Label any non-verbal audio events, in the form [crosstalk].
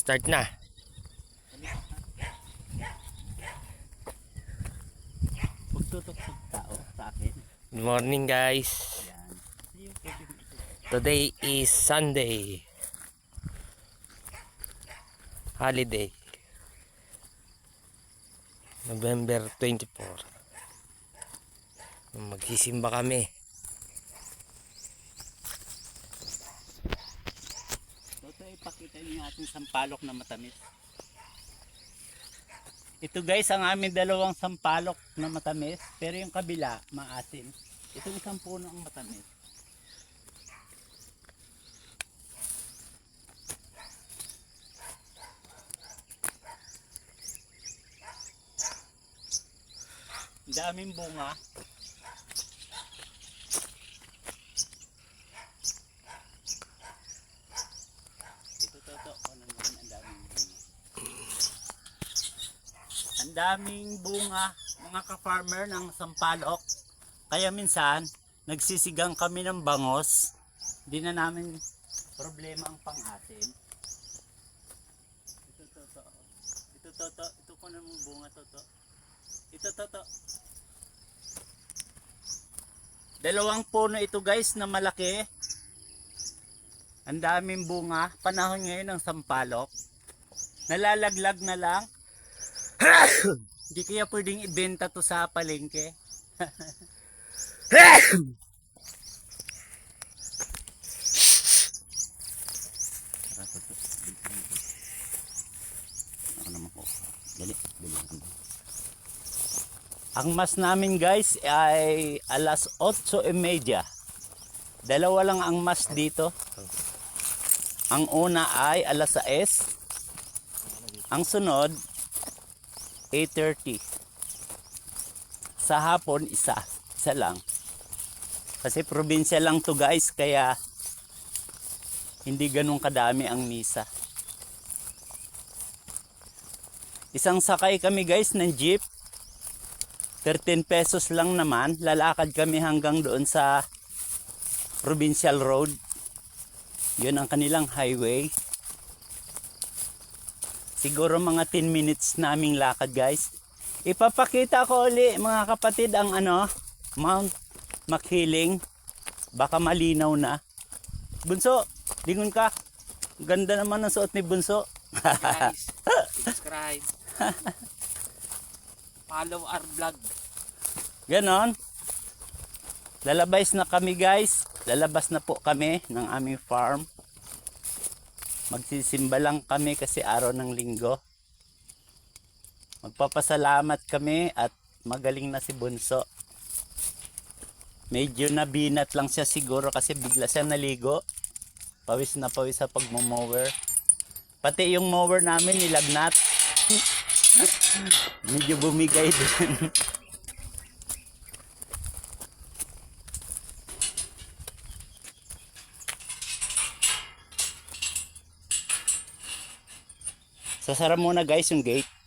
Start na. Pagtutok sa tao sa akin. Good morning guys. Today is Sunday. Holiday. November 24. Magsisimba kami. Toto, ipakita niyo yung ating sampalok na matamis. Ito guys, ang aming dalawang sampalok na matamis, pero yung kabila, maasim. Itong isang puno ang matamis. Daming bunga. Ito toto, ano naman ang daming bunga. Ang daming bunga, mga ka-farmer ng sampalok. Kaya minsan, nagsisigang kami ng bangos. Hindi na namin problema ang pang-asin. Ito toto. Ito toto. Ito ko na mong bunga toto. Ito toto. Dalawang puno ito guys na malaki. Ang daming bunga. Panahon ngayon ng sampalok. Nalalaglag na lang. Hindi kaya pwedeng ibenta to sa palengke. Ang mas namin guys ay alas 8.30. Dalawa lang ang mas dito. Ang una ay alas 6. Ang sunod 8.30. Sa hapon, isa. Isa lang. Kasi probinsya lang to guys, kaya hindi ganun kadami ang misa. Isang sakay kami guys ng jeep. 13 pesos lang naman. Lalakad kami hanggang doon sa provincial road. Yun ang kanilang highway. Siguro mga 10 minutes naming lakad guys. Ipapakita ko uli mga kapatid ang ano, Mount Makiling. Baka malinaw na. Bunso, lingon ka. Ganda naman ang suot ni Bunso. Guys, [laughs] subscribe. Follow our vlog. Ganon. Lalabas na kami guys. Lalabas na po kami ng aming farm. Magsisimba lang kami kasi araw ng linggo. Magpapasalamat kami at magaling na si Bunso. Medyo nabinat lang siya siguro kasi bigla siya naligo. Pawis na pawis sa pagmo-mower. Pati yung mower namin nilagnat. [laughs] Medyo bumigay din. [laughs] Sasara muna guys yung gate.